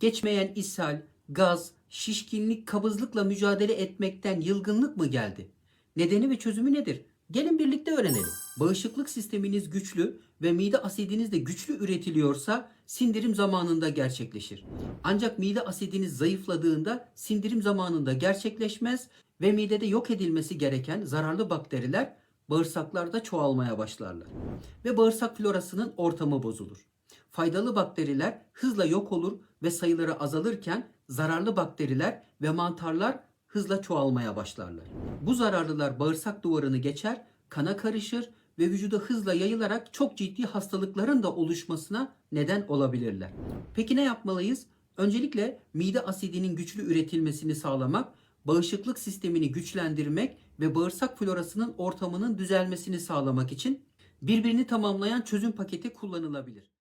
Geçmeyen ishal, gaz, şişkinlik, kabızlıkla mücadele etmekten yılgınlık mı geldi? Nedeni ve çözümü nedir? Gelin birlikte öğrenelim. Bağışıklık sisteminiz güçlü ve mide asidiniz de güçlü üretiliyorsa sindirim zamanında gerçekleşir. Ancak mide asidiniz zayıfladığında sindirim zamanında gerçekleşmez ve midede yok edilmesi gereken zararlı bakteriler bağırsaklarda çoğalmaya başlarlar ve bağırsak florasının ortamı bozulur. Faydalı bakteriler hızla yok olur ve sayıları azalırken zararlı bakteriler ve mantarlar hızla çoğalmaya başlarlar. Bu zararlılar bağırsak duvarını geçer, kana karışır ve vücuda hızla yayılarak çok ciddi hastalıkların da oluşmasına neden olabilirler. Peki ne yapmalıyız? Öncelikle mide asidinin güçlü üretilmesini sağlamak, bağışıklık sistemini güçlendirmek ve bağırsak florasının ortamının düzelmesini sağlamak için birbirini tamamlayan çözüm paketi kullanılabilir.